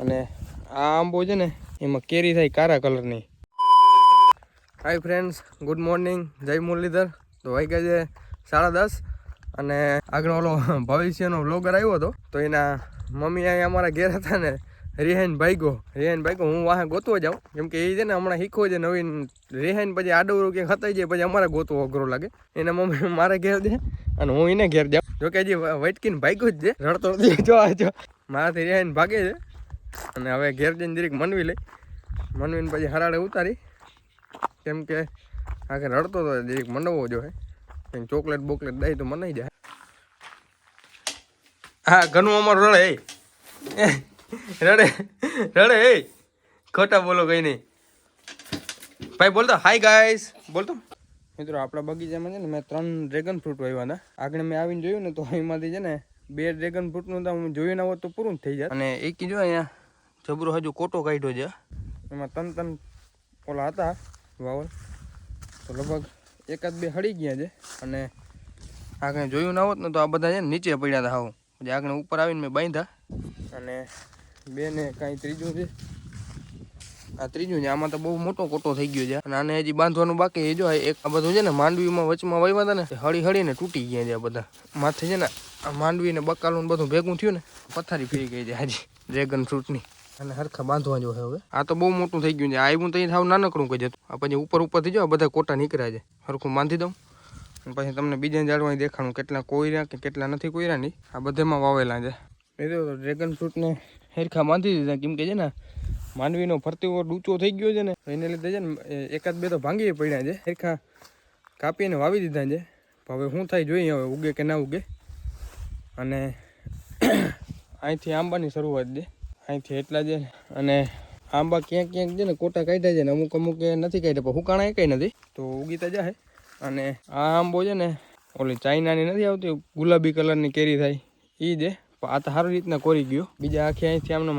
અને આ આંબો છે ને, એમાં કેરી થાય કાળા કલરની. હાય ફ્રેન્ડ્સ ગુડ મોર્નિંગ જય મુરલીધર. તો વાગ્યા છે સાડા દસ અને આગળ ઓલો ભવિષ્યનો વ્લોગર આવ્યો હતો. તો એના મમ્મી અહીંયા અમારા ઘેર હતા ને રિહાઈન ભાઈગો. રિહાઈન ભાઈગો, હું વાહે ગોતવો જાઉં. કેમ કે એ છે ને હમણાં શીખવો છે નવીન રિહાઈન પછી આડવરું ક્યાંક ખતાઈ જાય, પછી અમારે ગોતવો અઘરો લાગે. એના મમ્મી મારે ઘેર દે અને હું એને ઘેર જાઉં. જોકે હજી વટકીને ભાગ્યો જ છે. રડતો જો જો, મારાથી રિહાઈન ભાગે છે. અને હવે ઘેર જઈને દરેક મનવી લઈ. મનવીને પછી હરાડે ઉતારી. કેમ કે આગળ રડતો તો દરેક મંડવો જોઈએ કંઈક ચોકલેટ બોકલેટ દઈ તો મનાઈ જાય. હા ઘણું અમારું રડે એ. રડે રડે એ. ખોટા બોલો કઈ નહીં. ભાઈ બોલતો હાય ગાઈસ બોલતો મિત્રો આપણા બગીચામાં છે ને મેં ત્રણ ડ્રેગન ફ્રૂટ વાવ્યા હતા. આગળ મેં આવીને જોયું ને તો એમાંથી છે ને બે ડ્રેગન ફ્રૂટનું તો હું જોયું ના હોત તો પૂરું જ થઈ જાય અને એક જો અહીંયા જબરો હજુ કોટો કાઢ્યો છે. એમાં ત્રણ ત્રણ ઓલા હતા વાવલ તો લગભગ એકાદ બે હળી ગયા છે. અને આગળ જોયું ના હોત ને તો આ બધા છે ને નીચે પડ્યા હતા હાવ. પછી આગળ ઉપર આવીને મેં બાંધ્યા. અને બે ને કાંઈ ત્રીજું છે. આ ત્રીજું છે. આમાં તો બહુ મોટો કોટો થઈ ગયો છે. અને આને હજી બાંધવાનું બાકી એ જો એક આ બધું છે ને માંડવીમાં વચમાં વહીવા હતા ને હળી હળીને તૂટી ગયા છે આ બધા. માથે છે ને આ માંડવી ને બકાલું બધું ભેગું થયું ને, પથારી ફરી ગઈ છે હાજી, ડ્રેગન ફ્રૂટની. અને હરખા બાંધવા જો હવે. આ તો બહુ મોટું થઈ ગયું છે. આવ્યું તો થાવ નાનકડું કહી જતું આ પછી ઉપર ઉપર થઈ જાવ બધા કોટા નીકળ્યા છે. હરખું બાંધી દઉં. પછી તમને બીજા ઝાડમાં દેખાણું કેટલા કોયરા કે કેટલા નથી કોયરા નહીં આ બધામાં વાવેલા છે. એ તો ડ્રેગન ફ્રૂટને હરખા બાંધી દીધા. કેમ કે છે ને માનવીનો ફરતી ઓર ઊંચો થઈ ગયો છે ને એને લીધે છે ને એકાદ બે તો ભાંગી પડ્યા છે. હેરખા કાપીને વાવી દીધા છે. હવે શું થાય જોઈએ હવે, ઉગે કે ના ઉગે? અને અહીંથી આંબાની શરૂઆત છે. અહીંથી એટલા છે. અને આંબા ક્યાંક ક્યાંક છે ને કોટા કાઢ્યા છે ને અમુક અમુક એ નથી કાઢ્યા, પણ હુકાણા એ કંઈ નથી. તો ઉગીતા જાય અને આ આંબો છે ને ઓલી ચાઇનાની નથી આવતી, ગુલાબી કલરની કેરી થાય. એ પણ આ તો સારી રીતના કોરી ગયો. બીજા આખી અહીંથી આમને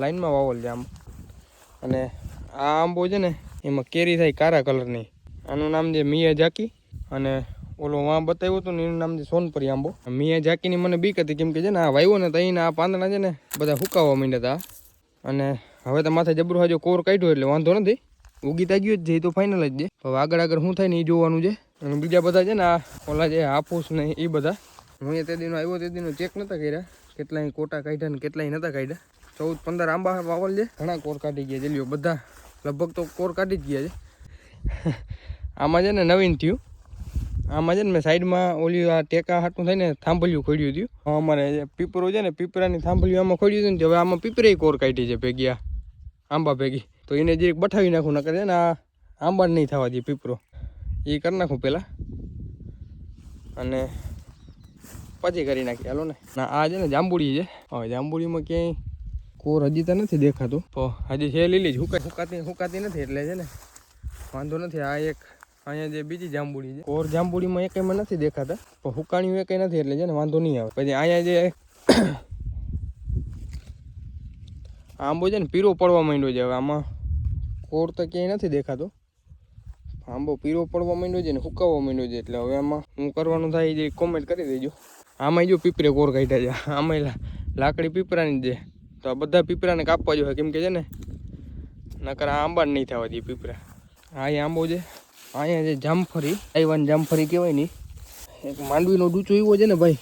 લાઈનમાં વાવલ છે આંબો. અને આ આંબો છે ને એમાં કેરી થાય કાળા કલરની. આનું નામ છે મિયા જાકી અને ઓલો વાં બતાવ્યું હતું ને એનું નામ છે સોનપરી આંબો. મિયા જાકીની મને બીક હતી કેમ કે છે ને આ વાવ્યો ને તો અહીંના આ પાંદડા છે ને બધા હુકાવા માંડ્યા હતા અને હવે તો માથે જબરું હજુ કોર કાઢ્યો એટલે વાંધો નથી. ઉગીતા ગયો જ છે તો ફાઇનલ જ છે. હવે આગળ આગળ શું થાય ને એ જોવાનું છે. અને બીજા બધા છે ને આ ઓલા જે હાફૂસ ને એ બધા. હું તે દીનો આવ્યો તે દીનો ચેક નતા કર્યા. કેટલાય કોટા કાઢ્યા ને કેટલાય નતા કાઢ્યા. ચૌદ પંદર આંબા વાવલ છે. ઘણા કોર કાઢી ગયા છે. બધા લગભગ તો કોર કાઢી જ ગયા છે. આમાં છે ને નવીન થયું. આમાં છે ને મેં સાઈડમાં ઓલી આ ટેકા હાટું થઈને થાંભલિયું ખોડ્યું હતું. અમારે પીપરો છે ને, પીપરાની થાંભલિયું આમાં ખોડ્યું હતું ને હવે આમાં પીપરે કોર કાઢી છે ભેગી આંબા ભેગી. તો એને જે બઠાવી નાખું, નકર છે ને આ આંબા નહીં થવા દે પીપરો. એ કરી નાખું પહેલાં. અને પછી કરી નાખી હાલો ને. ના, આ છે ને જાંબુડી છે. હવે જાંબુડીમાં ક્યાંય કોર હજી તો નથી દેખાતું. તો હજી છે લીલી જ હુકાતી હુકાતી નથી એટલે છે ને, વાંધો નથી. આ એક અહીંયા જે બીજી જાંબુડી છે. કોર જાંબુડીમાં એકેયમાં નથી દેખાતા, પણ હુકાણ્યું કંઈ નથી એટલે છે ને વાંધો નહીં આવે. પછી અહીંયા જે આંબો છે ને પીરો પડવા માંડ્યો છે, હવે આમાં કોર તો ક્યાંય નથી દેખાતો. આંબો પીરો પડવા માંડ્યો છે ને હુકાવવા માંડ્યો છે, એટલે હવે આમાં હું કરવાનું થાય જે કોમેન્ટ કરી દેજો. આમાં જો પીપરે કોર કાઢ્યા છે આમાં લા- લાકડી પીપરાની છે. તો આ બધા પીપરાને કાપવા જોઈએ, કેમ કે છે ને નકર આંબા નહીં થવા દે પીપરા હા એ આંબો છે. અહીંયા જે જામફળી આઈવાન જામફળી કહેવાય નહીં એક માંડવીનો ડૂચો એવો છે ને ભાઈ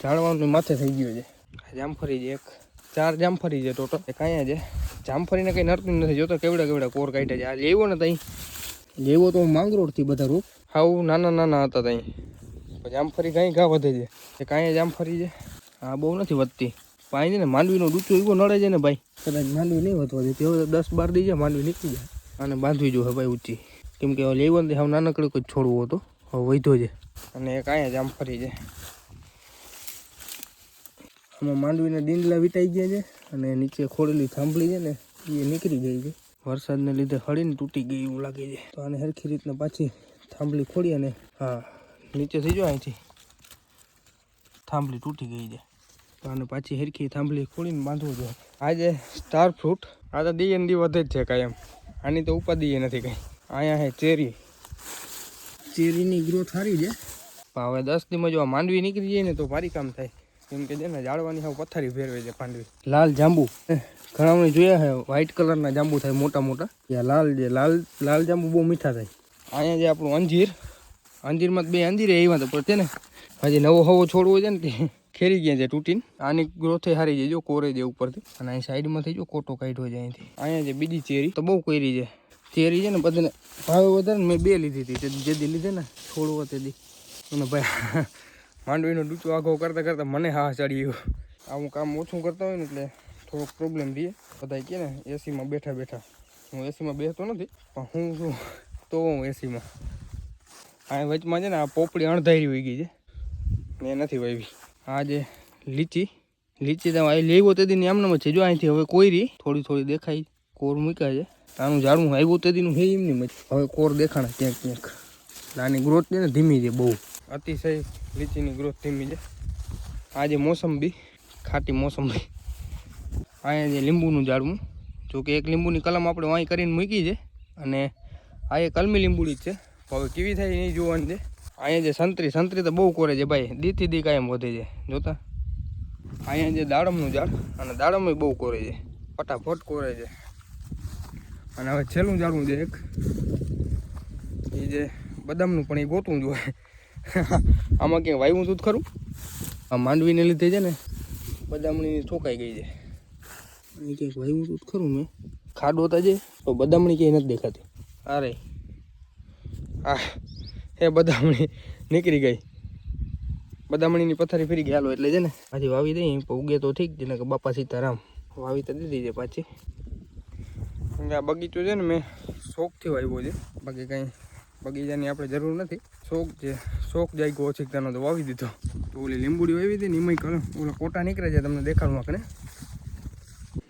ઝાડવાનું માથે થઈ ગયો છે. જામફરી છે એક ચાર જામફળી છે ટોટલ એક અહીંયા છે જામફળીને કંઈ નરતું નથી જોતો કેવડા કેવડા કોર કાઢ્યા છે. આ લેવો ને તઈ. લેવો તો માંગરોળથી બધા રૂપ હાવ નાના નાના હતા તઈ. જામફળી કાંઈ ઘા વધે છે. એક અહીંયા જામફળી છે. આ બહુ નથી વધતી. પાણી છે ને માંડવીનો ડૂચો એવો નડે છે ને ભાઈ. કદાચ માંડવી નહીં વધવા દેતી હવે દસ બાર દઈ જાય માંડવી નીકળી જાય. અને બાંધવી જોઈએ ભાઈ ઊંચી. કેમ કે લેવો ને હાવ નાનકડું કંઈક છોડવો હતો વધ્યો છે. અને એક અહીંયા ફરી છે. આમાં માંડવીના ડીંડલા વિતાઈ ગયા છે અને નીચે ખોડેલી થાંભલી છે ને, એ નીકળી ગઈ છે. વરસાદને લીધે હળીને તૂટી ગઈ એવું લાગે છે. તો આને સરખી રીતના પાછી થાંભલી ખોડી અને હા, નીચે થઈ જાય અહીંથી. થાંભલી તૂટી ગઈ છે. તો આને પાછી હરખી થાંભલી ખોલીને બાંધવું જોઈએ આજે સ્ટાર ફ્રૂટ આ તો દી ને દી વધે જ છે કાંઈ એમ. આની તો ઉપાધિ નથી કંઈ. અહીંયા હે ચેરી. ચેરીની ગ્રોથ સારી છે. પણ હવે દસ દીમાં જો માંડવી નીકળી જાય ને તો ભારી કામ થાય. કેમ કે છે ને જાળવાની હવે પથારી ફેરવે છે પાંડવી લાલ જાંબુ. ઘણા મને જોયા છે વ્હાઇટ કલરના જાંબુ થાય મોટા મોટા. ત્યાં લાલ જે લાલ લાલ જાંબુ બહુ મીઠા થાય. અહીંયા જે આપણું અંજીર અંજીરમાં તો બે અંજીર એવા તો પડશે ને હજી નવો હવો છોડવો છે ને તે ખેરી ગયા છે તૂટીને. આની ગ્રોથ હારી જાય જો કોરે છે ઉપરથી. અને અહીં સાઈડમાં થઈ જો કોટો કાઢ્યો છે અહીંથી. અહીંયા જે બીજી ચેરી તો બહુ કરી છે. ચેરી છે ને બધાને ભાવે વધારે ને મેં બે લીધી હતી. જે દી લીધે ને છોડવો તેદી અને ભાઈ, માંડવીનો ડૂચો આઘો કરતાં કરતાં મને હા ચડી ગયો આવું કામ ઓછું કરતા હોય ને એટલે થોડોક પ્રોબ્લેમ રહીએ બધા કહે ને એસીમાં બેઠા બેઠા. હું એસીમાં બેસતો નથી, પણ હું શું તો હું એસીમાં આ વચમાં છે ને આ પોપડી અણધારી હોઈ ગઈ છે. મેં નથી વાવી આ જે લીચી લીચી તો અહીં લેવો તે આમનામ જ છે. જો અહીંથી હવે કોઈ રહી થોડી થોડી દેખાય. કોર મૂકાય છે. આનું ઝાડું આવ્યું તે દીનું હે એમની મત હવે કોર દેખાણા ક્યાંક ક્યાંક. નાની ગ્રોથ છે ને ધીમી છે બહુ. અતિશય લીચીની ગ્રોથ ધીમી છે. આ જે મોસંબી, ખાટી મોસંબી. અહીંયા જે લીંબુનું ઝાડવું. જો કે એક લીંબુની કલમ આપણે વાંઈ કરીને મૂકી છે. અને આ એ કલમી લીંબુડી જ છે. હવે કેવી થાય એ નહીં જોવાની છે. અહીંયા જે સંતરી સંતરી તો બહુ કોરે છે ભાઈ. દીથી દી કાયમ વધે છે. જોતા? અહીંયા જે દાડમનું ઝાડ અને દાડમ બહુ કોરે છે. ફટાફટ કોરે છે. અને હવે છેલ્લું જાણવું છે એક. એ જે બદામનું પણ એ ગોતવું જોઈએ આમાં ક્યાંય વાયવું જ ખરું? આ માંડવીને લીધે છે ને બદામણી ઠોકાઈ ગઈ છે. અહીં ક્યાંક વાયવું જ ખરું મેં? ખાડો હતા છે તો બદામણી ક્યાંય નથી દેખાતી. અરે. આ એ બદામણી નીકળી ગઈ. બદામણીની પથારી ફરી ગઈ. હાલો એટલે છે ને હજી વાવી દઈએ ઉગે તો ઠીક છે ને કે બાપા સીતારામ વાવી તો દીધી છે પાછી. આ બગીચો છે ને, મેં શોખથી વાવ્યો છે. બાકી કંઈ બગીચાની આપણે જરૂર નથી. શોખ છે શોખ જાગ્યો ઓછીકતાનો તો વાવી દીધો. તો ઓલી લીંબુડી વાવી હતી ને એમાં કલર ઓલા કોટા નીકળે છે, તમને દેખાડું આપણે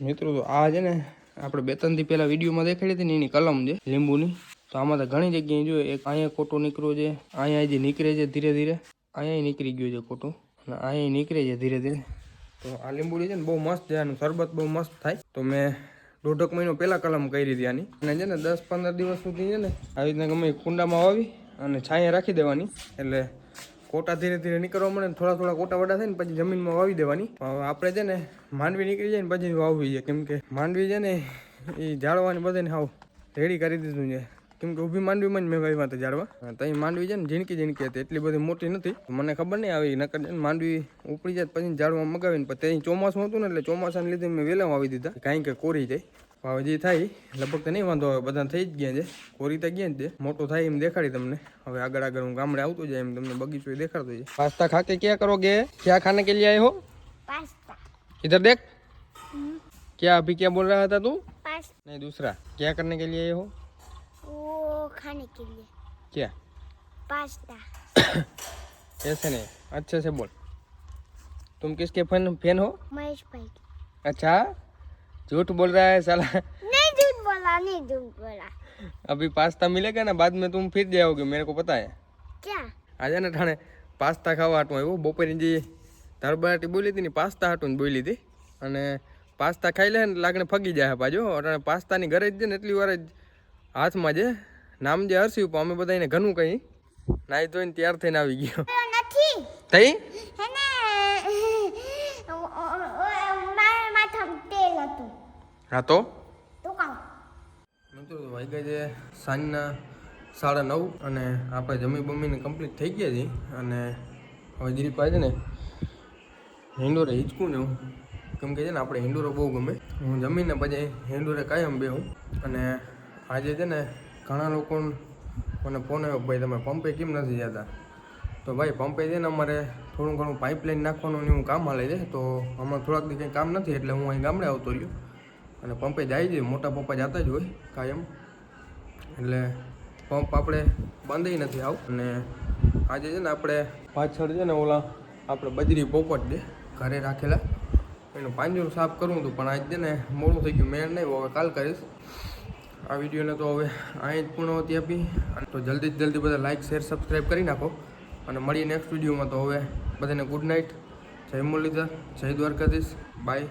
મિત્રો, તો આ છે ને, આપણે બે ત્રણ દી પહેલાં વિડીયોમાં દેખાડી હતી ને, એની કલમ છે, લીંબુની. તો આમાં તો ઘણી જગ્યાએ જો એક અહીંયા કોટો નીકળ્યો છે, અહીંયા જે નીકળે છે ધીરે ધીરે, અહીંયા નીકળી ગયું છે કોટો, અને અહીંયા નીકળે છે ધીરે ધીરે. તો આ લીંબુડી છે ને, બહુ મસ્ત છે, આનું શરબત બહુ મસ્ત થાય. તો મેં દોઢક મહિનો પહેલાં કલમ કરી હતી અને છે ને દસ પંદર દિવસ સુધી છે ને આવી રીતના ગમે કુંડામાં વાવી અને છાંયા રાખી દેવાની. એટલે કોટા ધીરે ધીરે નીકળવા મળે થોડા થોડા કોટા વડા થાય ને પછી જમીનમાં વાવી દેવાની. આપણે છે ને માંડવી નીકળી જાય ને પછી વાવવી છે. કેમ કે માંડવી છે ને એ જાળવાની બધાને હાવ રેડી કરી દીધું છે. કેમ કે ઊભી માંડવીમાં જ મેં વાવ્યા હતા ઝાડવા ત્યાં માંડવી છે ને ઝીણકી ઝીણકી હતી એટલી બધી મોટી નથી મને ખબર નહીં આવી નકર છે ને માંડવી ઉપડી જાય પછી ઝાડમાં મગાવીને પછી ત્યાં ચોમાસું હતું ને એટલે ચોમાસાને લીધે મેં વહેલા વાવી દીધા કાંઈ કે કોરી જાય હવે જે થાય લગભગ તો નહીં વાંધો આવે બધા થઈ જ ગયા છે કોરી તો ગયા જ છે મોટો થાય એમ દેખાડી તમને હવે આગળ આગળ હું ગામડે આવતો જાય એમ તમને બગીચો એ દેખાડતો જાય પાસ્તા ખા કે ક્યાં કરોગે ક્યાં ખાને કે लिए आए हो पास्ता इधर देख क्या अभी क्या बोल रहा था तू पास्ता नहीं दूसरा क्या करने के लिए आए हो वो खाने के लिए क्या पास्ता ऐसे नहीं अच्छे से बोल तुम किसके फैन फैन हो महेश भाई की। अच्छा झूठ बोल रहा है साला नहीं झूठ बोला नहीं झूठ बोला अभी पास्ता मिलेगा ना बाद में तुम फिर जाओगे मेरे को पता है क्या આજે ને ઠાણે પાસ્તા ખાવા હાટું આવ્યું બપોરે જે ધરબરાટી બોલી હતી ને પાસ્તા હાટું જ બોલી હતી અને પાસ્તા ખાઈ લે ને લાગણે ફગી જાય પાછો અટાણે પાસ્તાની ઘરે જ છે ને એટલી વાર જ હાથમાં છે નામ જે હર્ષ્યું પણ અમે બધા એને ઘણું કહી. નાઈ ધોઈને ત્યાર થઈને આવી ગયો. નથી. થઈ રાતો? મિત્રો વાઈ ગયા છે સાંજના સાડા નવ અને આપણે જમી બમીને કમ્પ્લીટ થઈ ગયા છીએ અને હવે ગીરી પાસે ને હેન્ડોરે હિંચકું ને હું કેમ કે છે ને આપણે હેન્ડોરો બહુ ગમે. હું જમીને પછી હેન્ડોરે કાયમ બે હું અને આજે છે ને ઘણા લોકો મને ફોન આવ્યો ભાઈ, તમે પંપે કેમ નથી જતા? તો ભાઈ પંપે છે ને અમારે થોડું ઘણું પાઇપલાઇન નાખવાનું હું કામ હાલે છે. તો અમારે થોડાક દી કંઈ કામ નથી એટલે હું અહીં ગામડે આવતો રહ્યો. અને પંપે જાય છે, મોટા પપ્પા જતા જ હોય કાયમ. એટલે પંપ આપણે બંધ નથી આવ. અને આજે છે ને આપણે પાછળ છે ને ઓલા આપણે બજરી પોપટ છે, ઘરે રાખેલા. એનું પાંજરું સાફ કરવું હતું પણ આજે છે ને મોડું થઈ ગયું, મેળ નહીં હવે કાલ કરીશ. આ વિડીયોને તો હવે અહીં જ પૂર્ણવતી આપી. અને તો જલ્દી જ જલ્દી બધા લાઇક શેર સબસ્ક્રાઈબ કરી નાખો. અને મળીએ નેક્સ્ટ વિડીયોમાં તો હવે બધાને ગુડ નાઇટ જય મુરલીધર, જય દ્વારકાધીશ. બાય